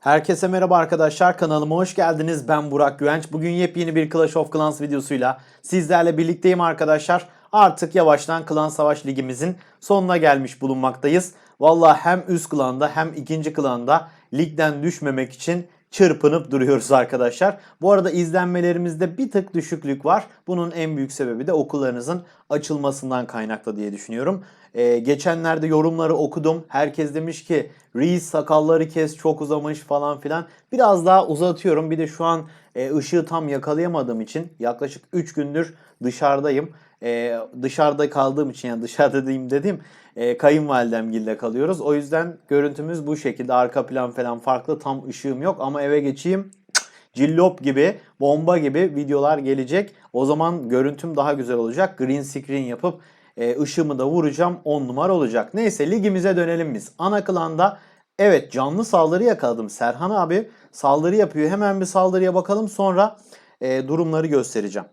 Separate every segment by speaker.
Speaker 1: Herkese merhaba arkadaşlar kanalıma hoş geldiniz. Ben Burak Güvenç. Bugün yepyeni bir Clash of Clans videosuyla sizlerle birlikteyim arkadaşlar. Artık yavaştan Klan Savaş Ligimizin sonuna gelmiş bulunmaktayız. Valla hem üst klanda hem ikinci klanda ligden düşmemek için çırpınıp duruyoruz arkadaşlar. Bu arada izlenmelerimizde bir tık düşüklük var. Bunun en büyük sebebi de okullarınızın açılmasından kaynaklı diye düşünüyorum. Ee, geçenlerde yorumları okudum. Herkes demiş ki Reis sakalları kes çok uzamış falan filan. Biraz daha uzatıyorum. Bir de şu an e, ışığı tam yakalayamadığım için yaklaşık 3 gündür dışarıdayım. E, dışarıda kaldığım için yani dışarıda diyeyim dedim e, kayınvalidemgilde kalıyoruz. O yüzden görüntümüz bu şekilde. Arka plan falan farklı. Tam ışığım yok ama eve geçeyim cillop gibi, bomba gibi videolar gelecek. O zaman görüntüm daha güzel olacak. Green screen yapıp e, ışığımı da vuracağım. 10 numara olacak. Neyse ligimize dönelim biz. Ana klanda evet canlı saldırı yakaladım. Serhan abi saldırı yapıyor. Hemen bir saldırıya bakalım sonra e, durumları göstereceğim.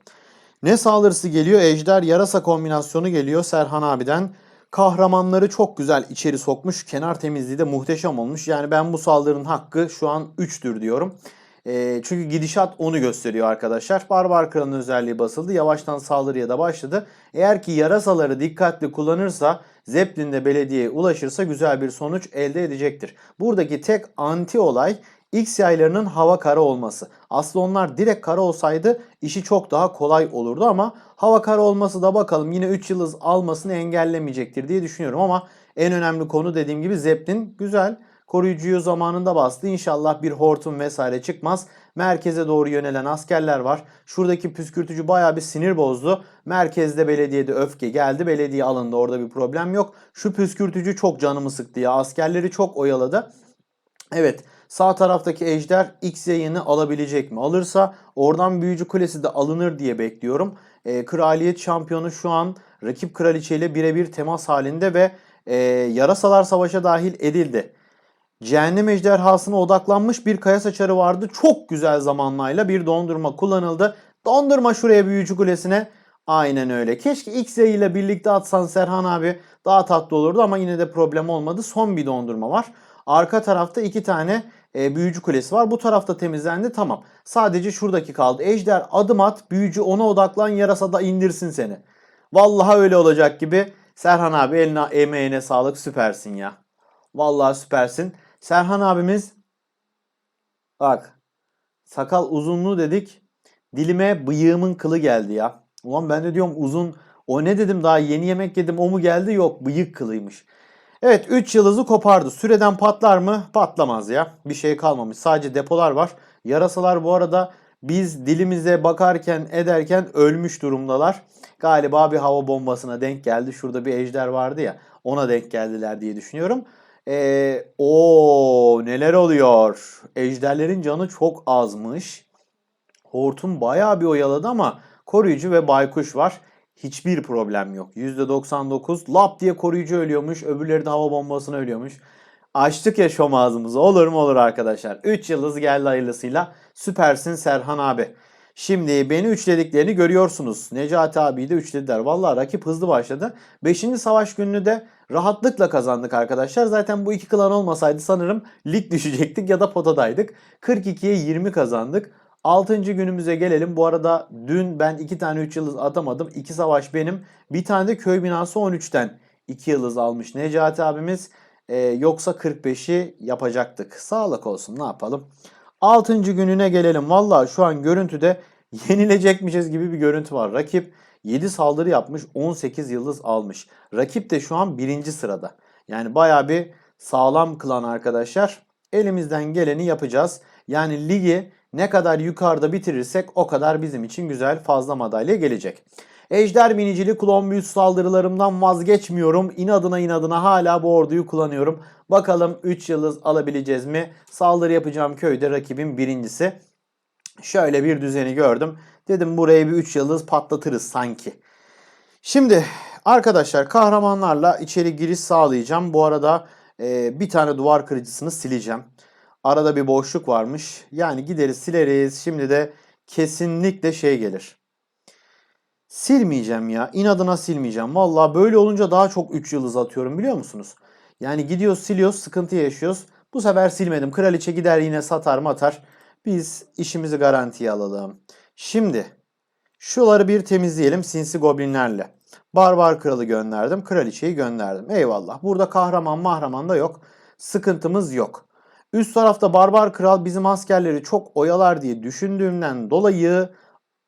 Speaker 1: Ne saldırısı geliyor? Ejder yarasa kombinasyonu geliyor Serhan abiden. Kahramanları çok güzel içeri sokmuş. Kenar temizliği de muhteşem olmuş. Yani ben bu saldırının hakkı şu an 3'tür diyorum. E, çünkü gidişat onu gösteriyor arkadaşlar. Barbar Kral'ın özelliği basıldı. Yavaştan saldırıya da başladı. Eğer ki yarasaları dikkatli kullanırsa Zeppelin de belediyeye ulaşırsa güzel bir sonuç elde edecektir. Buradaki tek anti olay X yaylarının hava kara olması. Aslında onlar direkt kara olsaydı işi çok daha kolay olurdu ama hava kara olması da bakalım yine 3 yıldız almasını engellemeyecektir diye düşünüyorum ama en önemli konu dediğim gibi Zeppelin güzel. Koruyucuyu zamanında bastı. İnşallah bir hortum vesaire çıkmaz. Merkeze doğru yönelen askerler var. Şuradaki püskürtücü bayağı bir sinir bozdu. Merkezde belediyede öfke geldi. Belediye alındı. Orada bir problem yok. Şu püskürtücü çok canımı sıktı ya. Askerleri çok oyaladı. Evet sağ taraftaki ejder X yayını alabilecek mi? Alırsa oradan büyücü kulesi de alınır diye bekliyorum. Ee, kraliyet şampiyonu şu an rakip kraliçeyle birebir temas halinde ve e, yarasalar savaşa dahil edildi. Cehennem ejderhasına odaklanmış bir kaya saçarı vardı. Çok güzel zamanlayla bir dondurma kullanıldı. Dondurma şuraya büyücü kulesine. Aynen öyle. Keşke X ile birlikte atsan Serhan abi daha tatlı olurdu ama yine de problem olmadı. Son bir dondurma var. Arka tarafta iki tane e, büyücü kulesi var. Bu tarafta temizlendi tamam. Sadece şuradaki kaldı. Ejder adım at büyücü ona odaklan yarasa da indirsin seni. Vallahi öyle olacak gibi. Serhan abi eline emeğine sağlık süpersin ya. Vallahi süpersin. Serhan abimiz bak sakal uzunluğu dedik. Dilime bıyığımın kılı geldi ya. Ulan ben de diyorum uzun o ne dedim daha yeni yemek yedim o mu geldi yok bıyık kılıymış. Evet 3 yıldızı kopardı. Süreden patlar mı? Patlamaz ya. Bir şey kalmamış. Sadece depolar var. Yarasalar bu arada biz dilimize bakarken ederken ölmüş durumdalar. Galiba bir hava bombasına denk geldi. Şurada bir ejder vardı ya. Ona denk geldiler diye düşünüyorum. Ee, o neler oluyor? Ejderlerin canı çok azmış. Hortum bayağı bir oyaladı ama koruyucu ve baykuş var. Hiçbir problem yok. %99 lap diye koruyucu ölüyormuş. Öbürleri de hava bombasına ölüyormuş. Açtık ya şom ağzımızı. Olur mu olur arkadaşlar. 3 yıldız geldi hayırlısıyla. Süpersin Serhan abi. Şimdi beni üçlediklerini görüyorsunuz. Necati abiyi de üçlediler. Vallahi rakip hızlı başladı. 5. savaş gününü de rahatlıkla kazandık arkadaşlar. Zaten bu iki klan olmasaydı sanırım lig düşecektik ya da potadaydık. 42'ye 20 kazandık. 6. günümüze gelelim. Bu arada dün ben 2 tane 3 yıldız atamadım. 2 savaş benim. Bir tane de köy binası 13'ten 2 yıldız almış Necati abimiz. Ee, yoksa 45'i yapacaktık. Sağlık olsun ne yapalım. 6. gününe gelelim. Valla şu an görüntüde yenilecekmişiz gibi bir görüntü var. Rakip 7 saldırı yapmış 18 yıldız almış. Rakip de şu an birinci sırada. Yani baya bir sağlam klan arkadaşlar. Elimizden geleni yapacağız. Yani ligi ne kadar yukarıda bitirirsek o kadar bizim için güzel fazla madalya gelecek. Ejder binicili klon büyüsü saldırılarımdan vazgeçmiyorum. İnadına inadına hala bu orduyu kullanıyorum. Bakalım 3 yıldız alabileceğiz mi? Saldırı yapacağım köyde rakibin birincisi. Şöyle bir düzeni gördüm. Dedim buraya bir 3 yıldız patlatırız sanki. Şimdi arkadaşlar kahramanlarla içeri giriş sağlayacağım. Bu arada e, bir tane duvar kırıcısını sileceğim. Arada bir boşluk varmış. Yani gideriz sileriz. Şimdi de kesinlikle şey gelir. Silmeyeceğim ya. İnadına silmeyeceğim. Vallahi böyle olunca daha çok 3 yıldız atıyorum biliyor musunuz? Yani gidiyoruz siliyoruz sıkıntı yaşıyoruz. Bu sefer silmedim. Kraliçe gider yine satar matar. Biz işimizi garantiye alalım. Şimdi şuları bir temizleyelim sinsi goblinlerle. Barbar kralı gönderdim. Kraliçeyi gönderdim. Eyvallah. Burada kahraman mahraman da yok. Sıkıntımız yok. Üst tarafta barbar kral bizim askerleri çok oyalar diye düşündüğümden dolayı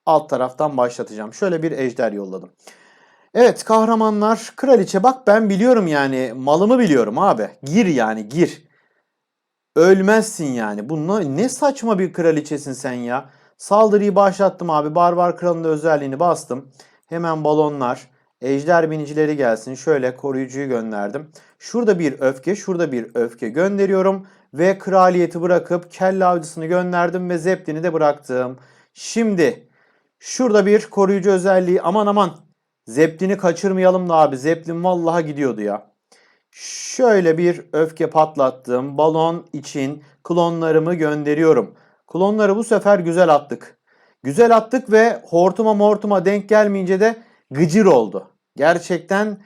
Speaker 1: alt taraftan başlatacağım. Şöyle bir ejder yolladım. Evet kahramanlar kraliçe bak ben biliyorum yani malımı biliyorum abi. Gir yani gir. Ölmezsin yani. Bununla ne saçma bir kraliçesin sen ya. Saldırıyı başlattım abi. Barbar kralın özelliğini bastım. Hemen balonlar. Ejder binicileri gelsin. Şöyle koruyucuyu gönderdim. Şurada bir öfke, şurada bir öfke gönderiyorum. Ve kraliyeti bırakıp kelle avcısını gönderdim ve zeplini de bıraktım. Şimdi şurada bir koruyucu özelliği aman aman Zeplin'i kaçırmayalım da abi. Zeplin vallaha gidiyordu ya. Şöyle bir öfke patlattım. Balon için klonlarımı gönderiyorum. Klonları bu sefer güzel attık. Güzel attık ve hortuma mortuma denk gelmeyince de gıcır oldu. Gerçekten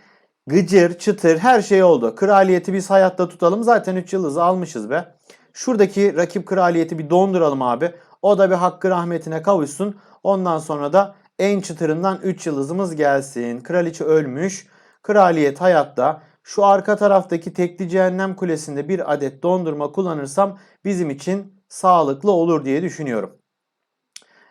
Speaker 1: gıcır, çıtır her şey oldu. Kraliyeti biz hayatta tutalım. Zaten 3 yıldızı almışız be. Şuradaki rakip kraliyeti bir donduralım abi. O da bir hakkı rahmetine kavuşsun. Ondan sonra da en çıtırından 3 yıldızımız gelsin. Kraliçe ölmüş. Kraliyet hayatta. Şu arka taraftaki tekli cehennem kulesinde bir adet dondurma kullanırsam bizim için sağlıklı olur diye düşünüyorum.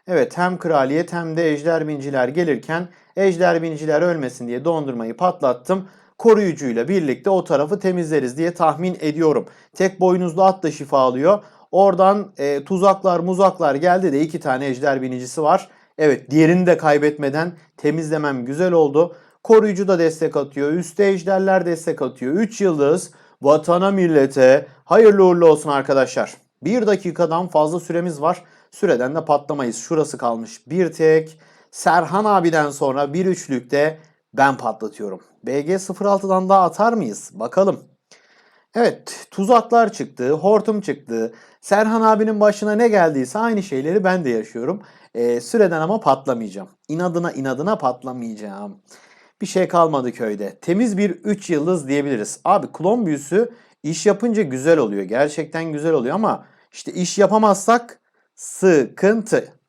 Speaker 1: Evet hem kraliyet hem de ejder binciler gelirken ejder binciler ölmesin diye dondurmayı patlattım. Koruyucuyla birlikte o tarafı temizleriz diye tahmin ediyorum. Tek boynuzlu at da şifa alıyor. Oradan e, tuzaklar muzaklar geldi de iki tane ejder binicisi var. Evet diğerini de kaybetmeden temizlemem güzel oldu. Koruyucu da destek atıyor. Üste ejderler destek atıyor. 3 yıldız vatana millete hayırlı uğurlu olsun arkadaşlar. 1 dakikadan fazla süremiz var. Süreden de patlamayız. Şurası kalmış. Bir tek Serhan abiden sonra bir üçlükte ben patlatıyorum. BG06'dan daha atar mıyız? Bakalım. Evet tuzaklar çıktı, hortum çıktı. Serhan abinin başına ne geldiyse aynı şeyleri ben de yaşıyorum. Ee, süreden ama patlamayacağım. İnadına inadına patlamayacağım. Bir şey kalmadı köyde. Temiz bir 3 yıldız diyebiliriz. Abi klon büyüsü iş yapınca güzel oluyor. Gerçekten güzel oluyor ama işte iş yapamazsak sıkıntı.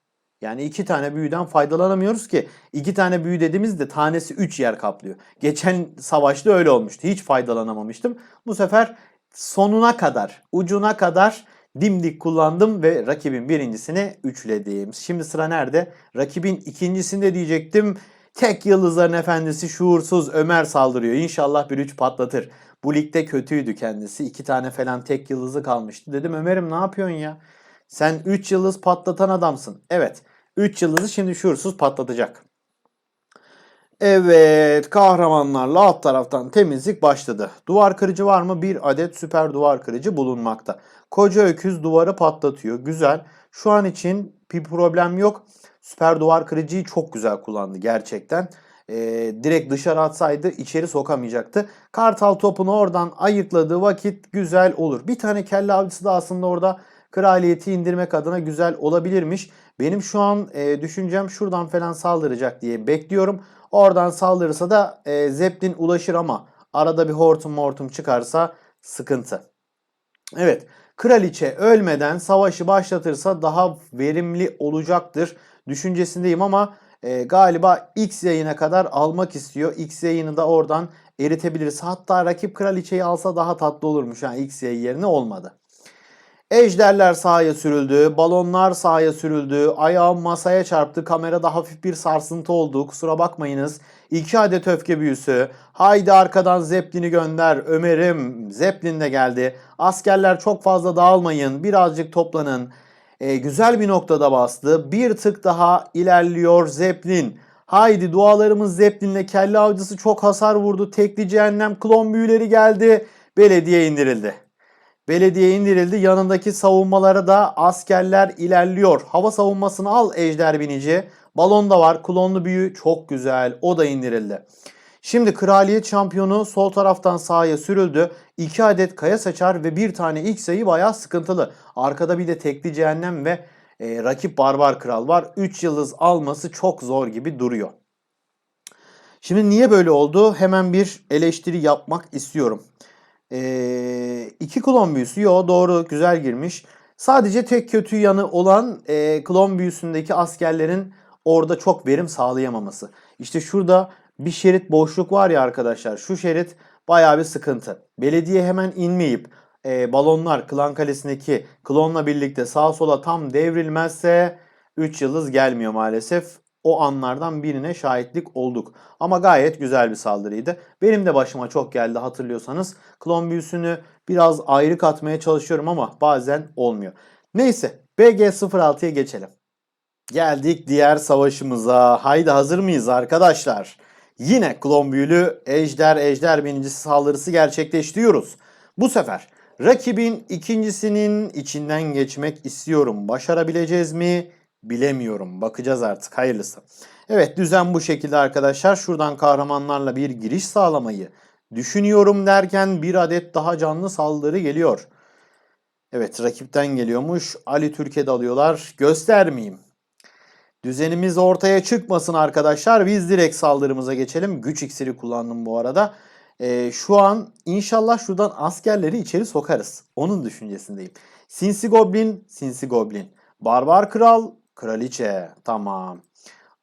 Speaker 1: Yani iki tane büyüden faydalanamıyoruz ki. iki tane büyü dediğimizde tanesi 3 yer kaplıyor. Geçen savaşta öyle olmuştu. Hiç faydalanamamıştım. Bu sefer sonuna kadar, ucuna kadar dimdik kullandım ve rakibin birincisini üçledim. Şimdi sıra nerede? Rakibin ikincisinde diyecektim. Tek yıldızların efendisi şuursuz Ömer saldırıyor. İnşallah bir üç patlatır. Bu ligde kötüydü kendisi. İki tane falan tek yıldızı kalmıştı. Dedim Ömer'im ne yapıyorsun ya? Sen 3 yıldız patlatan adamsın. Evet. 3 yıldızı şimdi şuursuz patlatacak. Evet kahramanlarla alt taraftan temizlik başladı. Duvar kırıcı var mı? Bir adet süper duvar kırıcı bulunmakta. Koca öküz duvarı patlatıyor. Güzel. Şu an için bir problem yok. Süper duvar kırıcıyı çok güzel kullandı gerçekten. Ee, direkt dışarı atsaydı içeri sokamayacaktı. Kartal topunu oradan ayıkladığı vakit güzel olur. Bir tane kelle avcısı da aslında orada kraliyeti indirmek adına güzel olabilirmiş. Benim şu an e, düşüncem şuradan falan saldıracak diye bekliyorum. Oradan saldırırsa da e, Zeppelin ulaşır ama arada bir hortum mortum çıkarsa sıkıntı. Evet kraliçe ölmeden savaşı başlatırsa daha verimli olacaktır düşüncesindeyim ama e, galiba X yayına kadar almak istiyor. X yayını da oradan eritebiliriz. Hatta rakip kraliçeyi alsa daha tatlı olurmuş. Yani X yayı yerine olmadı. Ejderler sahaya sürüldü, balonlar sahaya sürüldü, ayağım masaya çarptı, kamerada hafif bir sarsıntı oldu, kusura bakmayınız. İki adet öfke büyüsü, haydi arkadan Zeppelin'i gönder, Ömer'im, Zeppelin de geldi. Askerler çok fazla dağılmayın, birazcık toplanın. E, güzel bir noktada bastı, bir tık daha ilerliyor Zeppelin. Haydi dualarımız Zeppelin'le kelle avcısı çok hasar vurdu, tekli cehennem klon büyüleri geldi, belediye indirildi. Belediye indirildi. Yanındaki savunmalara da askerler ilerliyor. Hava savunmasını al Ejder Binici. Balon da var. Klonlu büyü çok güzel. O da indirildi. Şimdi kraliyet şampiyonu sol taraftan sağa sürüldü. 2 adet kaya seçer ve bir tane ilk sayı bayağı sıkıntılı. Arkada bir de tekli cehennem ve e, rakip barbar kral var. 3 yıldız alması çok zor gibi duruyor. Şimdi niye böyle oldu? Hemen bir eleştiri yapmak istiyorum. E, 2 klon büyüsü. Yo doğru güzel girmiş. Sadece tek kötü yanı olan e, klon büyüsündeki askerlerin orada çok verim sağlayamaması. İşte şurada bir şerit boşluk var ya arkadaşlar. Şu şerit baya bir sıkıntı. Belediye hemen inmeyip e, balonlar klan kalesindeki klonla birlikte sağa sola tam devrilmezse 3 yıldız gelmiyor maalesef. O anlardan birine şahitlik olduk. Ama gayet güzel bir saldırıydı. Benim de başıma çok geldi hatırlıyorsanız. Klon büyüsünü biraz ayrı katmaya çalışıyorum ama bazen olmuyor. Neyse BG06'ya geçelim. Geldik diğer savaşımıza. Haydi hazır mıyız arkadaşlar? Yine klon büyülü ejder ejder birincisi saldırısı gerçekleştiriyoruz. Bu sefer rakibin ikincisinin içinden geçmek istiyorum. Başarabileceğiz mi? Bilemiyorum. Bakacağız artık. Hayırlısı. Evet düzen bu şekilde arkadaşlar. Şuradan kahramanlarla bir giriş sağlamayı düşünüyorum derken bir adet daha canlı saldırı geliyor. Evet rakipten geliyormuş. Ali Türkiye'de alıyorlar. Göstermeyeyim. Düzenimiz ortaya çıkmasın arkadaşlar. Biz direkt saldırımıza geçelim. Güç iksiri kullandım bu arada. Ee, şu an inşallah şuradan askerleri içeri sokarız. Onun düşüncesindeyim. Sinsi Goblin, Sinsi Goblin. Barbar Kral, Kraliçe. Tamam.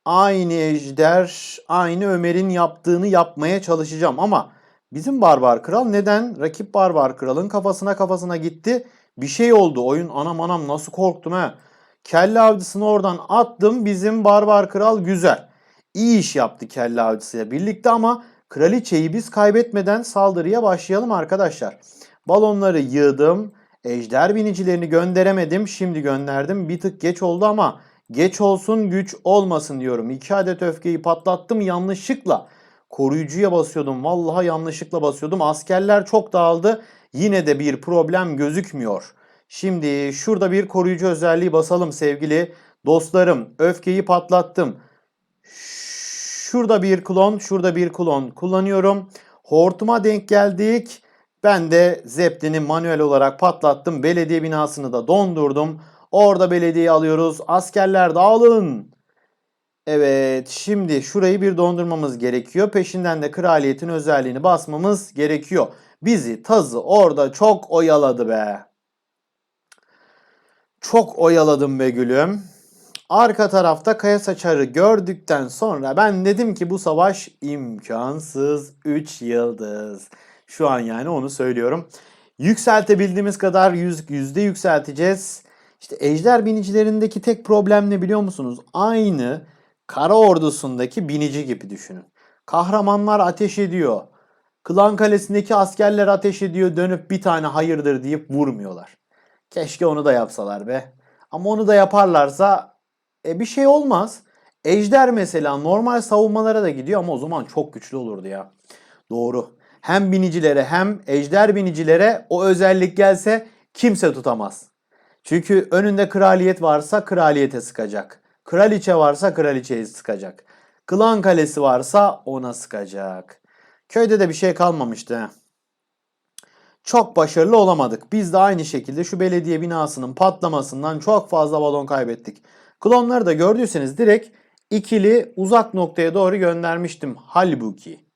Speaker 1: Aynı ejder, aynı Ömer'in yaptığını yapmaya çalışacağım ama bizim Barbar Kral neden? Rakip Barbar Kral'ın kafasına kafasına gitti. Bir şey oldu. Oyun anam anam nasıl korktum ha. Kelle avcısını oradan attım. Bizim Barbar Kral güzel. İyi iş yaptı kelle avcısıyla birlikte ama kraliçeyi biz kaybetmeden saldırıya başlayalım arkadaşlar. Balonları yığdım. Ejder binicilerini gönderemedim. Şimdi gönderdim. Bir tık geç oldu ama geç olsun güç olmasın diyorum. İki adet öfkeyi patlattım yanlışlıkla. Koruyucuya basıyordum. Vallahi yanlışlıkla basıyordum. Askerler çok dağıldı. Yine de bir problem gözükmüyor. Şimdi şurada bir koruyucu özelliği basalım sevgili dostlarım. Öfkeyi patlattım. Şurada bir klon, şurada bir klon kullanıyorum. Hortuma denk geldik. Ben de Zeppelin'i manuel olarak patlattım. Belediye binasını da dondurdum. Orada belediyeyi alıyoruz. Askerler dağılın. Evet şimdi şurayı bir dondurmamız gerekiyor. Peşinden de kraliyetin özelliğini basmamız gerekiyor. Bizi tazı orada çok oyaladı be. Çok oyaladım be gülüm. Arka tarafta kaya saçarı gördükten sonra ben dedim ki bu savaş imkansız 3 yıldız. Şu an yani onu söylüyorum. Yükseltebildiğimiz kadar yüz, yüzde yükselteceğiz. İşte ejder binicilerindeki tek problem ne biliyor musunuz? Aynı kara ordusundaki binici gibi düşünün. Kahramanlar ateş ediyor. Klan kalesindeki askerler ateş ediyor dönüp bir tane hayırdır deyip vurmuyorlar. Keşke onu da yapsalar be. Ama onu da yaparlarsa e, bir şey olmaz. Ejder mesela normal savunmalara da gidiyor ama o zaman çok güçlü olurdu ya. Doğru. Hem binicilere hem ejder binicilere o özellik gelse kimse tutamaz. Çünkü önünde kraliyet varsa kraliyete sıkacak. Kraliçe varsa kraliçeyi sıkacak. Klan kalesi varsa ona sıkacak. Köyde de bir şey kalmamıştı. Çok başarılı olamadık. Biz de aynı şekilde şu belediye binasının patlamasından çok fazla balon kaybettik. Klonları da gördüyseniz direkt ikili uzak noktaya doğru göndermiştim halbuki.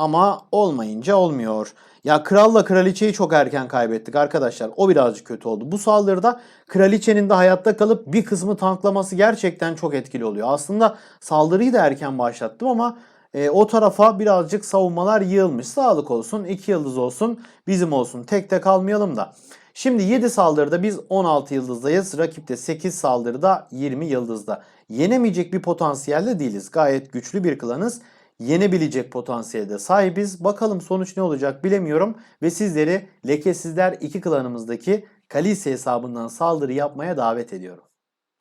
Speaker 1: Ama olmayınca olmuyor. Ya kralla kraliçeyi çok erken kaybettik arkadaşlar. O birazcık kötü oldu. Bu saldırıda kraliçenin de hayatta kalıp bir kısmı tanklaması gerçekten çok etkili oluyor. Aslında saldırıyı da erken başlattım ama e, o tarafa birazcık savunmalar yığılmış. Sağlık olsun, 2 yıldız olsun, bizim olsun. Tek tek almayalım da. Şimdi 7 saldırıda biz 16 yıldızdayız. Rakipte 8 saldırıda 20 yıldızda. Yenemeyecek bir potansiyelde değiliz. Gayet güçlü bir klanız. Yenebilecek potansiyelde sahibiz. Bakalım sonuç ne olacak bilemiyorum. Ve sizleri Lekesizler 2 klanımızdaki Kalise hesabından saldırı yapmaya davet ediyorum.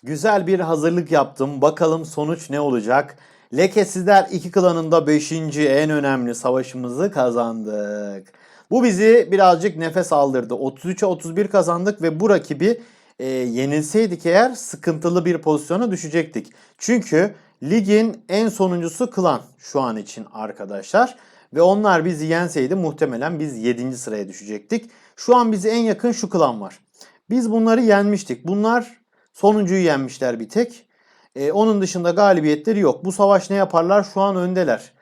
Speaker 1: Güzel bir hazırlık yaptım. Bakalım sonuç ne olacak? Lekesizler 2 klanında 5. en önemli savaşımızı kazandık. Bu bizi birazcık nefes aldırdı. 33'e 31 kazandık ve bu rakibi e, yenilseydik eğer sıkıntılı bir pozisyona düşecektik. Çünkü ligin en sonuncusu klan şu an için arkadaşlar. Ve onlar bizi yenseydi muhtemelen biz 7. sıraya düşecektik. Şu an bizi en yakın şu klan var. Biz bunları yenmiştik. Bunlar sonuncuyu yenmişler bir tek. Ee, onun dışında galibiyetleri yok. Bu savaş ne yaparlar? Şu an öndeler.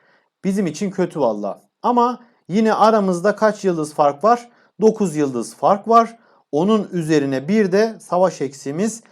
Speaker 1: Bizim için kötü valla. Ama Yine aramızda kaç yıldız fark var? 9 yıldız fark var. Onun üzerine bir de savaş eksiğimiz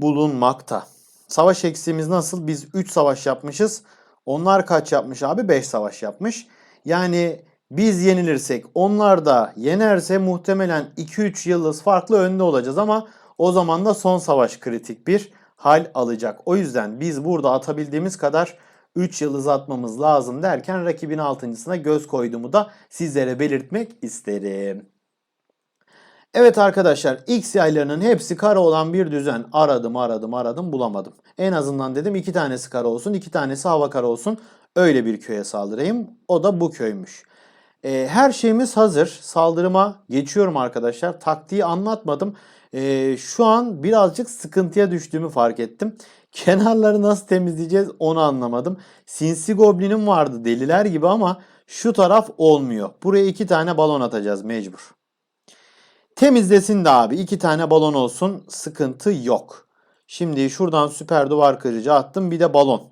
Speaker 1: bulunmakta. Savaş eksiğimiz nasıl? Biz 3 savaş yapmışız. Onlar kaç yapmış abi? 5 savaş yapmış. Yani biz yenilirsek onlar da yenerse muhtemelen 2-3 yıldız farklı önde olacağız ama o zaman da son savaş kritik bir hal alacak. O yüzden biz burada atabildiğimiz kadar 3 yıldız atmamız lazım derken rakibin 6.sına göz koyduğumu da sizlere belirtmek isterim. Evet arkadaşlar X yaylarının hepsi kara olan bir düzen aradım aradım aradım bulamadım. En azından dedim iki tanesi kara olsun iki tanesi hava kara olsun öyle bir köye saldırayım. O da bu köymüş. Ee, her şeyimiz hazır. Saldırıma geçiyorum arkadaşlar. Taktiği anlatmadım. Ee, şu an birazcık sıkıntıya düştüğümü fark ettim. Kenarları nasıl temizleyeceğiz onu anlamadım. Sinsi goblinim vardı deliler gibi ama şu taraf olmuyor. Buraya iki tane balon atacağız mecbur. Temizlesin de abi. iki tane balon olsun. Sıkıntı yok. Şimdi şuradan süper duvar kırıcı attım. Bir de balon.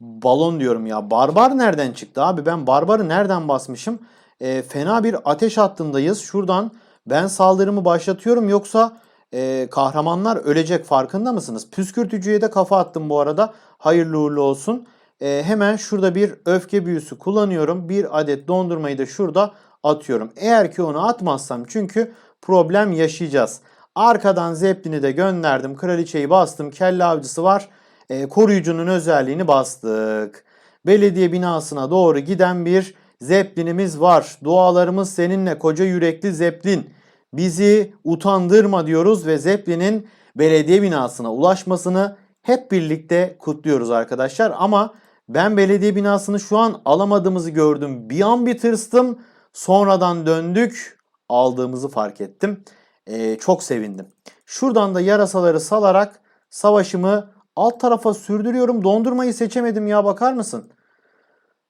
Speaker 1: Balon diyorum ya. Barbar nereden çıktı abi? Ben barbarı nereden basmışım? E, fena bir ateş hattındayız. Şuradan ben saldırımı başlatıyorum. Yoksa e, kahramanlar ölecek farkında mısınız? Püskürtücüye de kafa attım bu arada. Hayırlı uğurlu olsun. E, hemen şurada bir öfke büyüsü kullanıyorum. Bir adet dondurmayı da şurada atıyorum. Eğer ki onu atmazsam çünkü problem yaşayacağız. Arkadan Zeppelin'i de gönderdim. Kraliçeyi bastım. Kelle avcısı var. E, koruyucunun özelliğini bastık. Belediye binasına doğru giden bir Zeppelin'imiz var. Dualarımız seninle koca yürekli Zeppelin. Bizi utandırma diyoruz ve Zeppelin'in belediye binasına ulaşmasını hep birlikte kutluyoruz arkadaşlar. Ama ben belediye binasını şu an alamadığımızı gördüm. Bir an bir tırstım. Sonradan döndük aldığımızı fark ettim. Ee, çok sevindim. Şuradan da yarasaları salarak savaşımı alt tarafa sürdürüyorum. Dondurmayı seçemedim ya bakar mısın?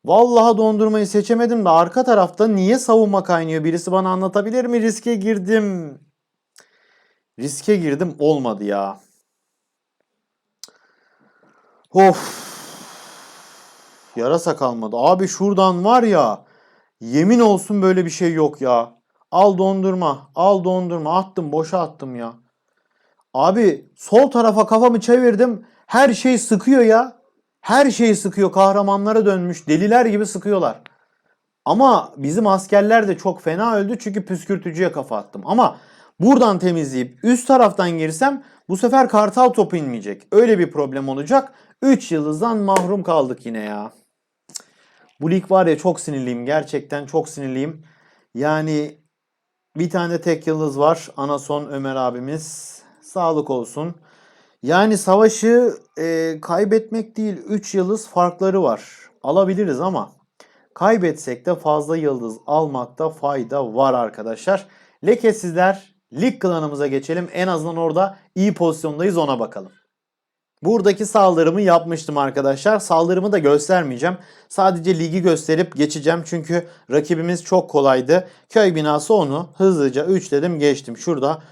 Speaker 1: Vallahi dondurmayı seçemedim de arka tarafta niye savunma kaynıyor? Birisi bana anlatabilir mi? Riske girdim. Riske girdim olmadı ya. Of. Yarasa kalmadı. Abi şuradan var ya. Yemin olsun böyle bir şey yok ya. Al dondurma. Al dondurma. Attım boşa attım ya. Abi sol tarafa kafamı çevirdim. Her şey sıkıyor ya. Her şey sıkıyor. Kahramanlara dönmüş. Deliler gibi sıkıyorlar. Ama bizim askerler de çok fena öldü çünkü püskürtücüye kafa attım. Ama buradan temizleyip üst taraftan girsem bu sefer kartal topu inmeyecek. Öyle bir problem olacak. 3 yıldızdan mahrum kaldık yine ya. Bu lig var ya çok sinirliyim. Gerçekten çok sinirliyim. Yani bir tane tek yıldız var. Anason Ömer abimiz. Sağlık olsun. Yani savaşı e, kaybetmek değil 3 yıldız farkları var. Alabiliriz ama kaybetsek de fazla yıldız almakta fayda var arkadaşlar. Lekesizler lig klanımıza geçelim. En azından orada iyi pozisyondayız ona bakalım. Buradaki saldırımı yapmıştım arkadaşlar. Saldırımı da göstermeyeceğim. Sadece ligi gösterip geçeceğim. Çünkü rakibimiz çok kolaydı. Köy binası onu hızlıca 3 dedim geçtim. Şurada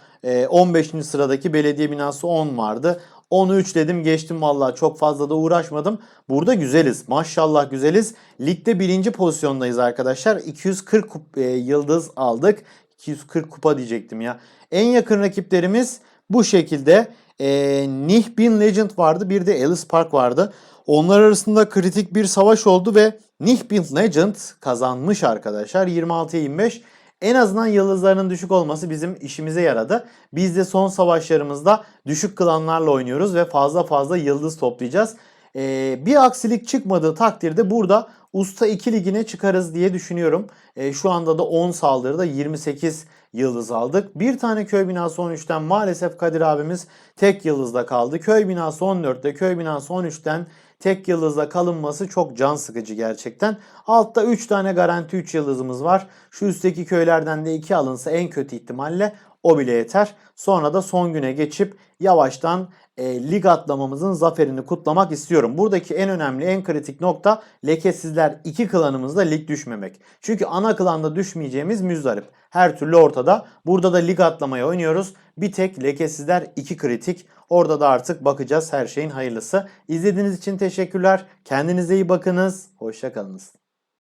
Speaker 1: 15. sıradaki belediye binası 10 vardı. Onu 3 dedim geçtim vallahi çok fazla da uğraşmadım. Burada güzeliz. Maşallah güzeliz. Ligde birinci pozisyondayız arkadaşlar. 240 kup, e, yıldız aldık. 240 kupa diyecektim ya. En yakın rakiplerimiz bu şekilde. E, Nihbin Legend vardı. Bir de Alice Park vardı. Onlar arasında kritik bir savaş oldu ve Nihbin Legend kazanmış arkadaşlar. 26'ya 25. En azından yıldızlarının düşük olması bizim işimize yaradı. Biz de son savaşlarımızda düşük klanlarla oynuyoruz ve fazla fazla yıldız toplayacağız. Ee, bir aksilik çıkmadığı takdirde burada Usta 2 ligine çıkarız diye düşünüyorum. Ee, şu anda da 10 saldırıda 28 yıldız aldık. Bir tane köy binası 13'ten maalesef Kadir abimiz tek yıldızda kaldı. Köy binası 14'te, köy binası 13'ten tek yıldızla kalınması çok can sıkıcı gerçekten. Altta 3 tane garanti 3 yıldızımız var. Şu üstteki köylerden de 2 alınsa en kötü ihtimalle o bile yeter. Sonra da son güne geçip yavaştan e, lig atlamamızın zaferini kutlamak istiyorum. Buradaki en önemli, en kritik nokta lekesizler iki klanımızda lig düşmemek. Çünkü ana klanda düşmeyeceğimiz müzdarip. Her türlü ortada. Burada da lig atlamaya oynuyoruz. Bir tek lekesizler iki kritik. Orada da artık bakacağız her şeyin hayırlısı. İzlediğiniz için teşekkürler. Kendinize iyi bakınız. Hoşçakalınız.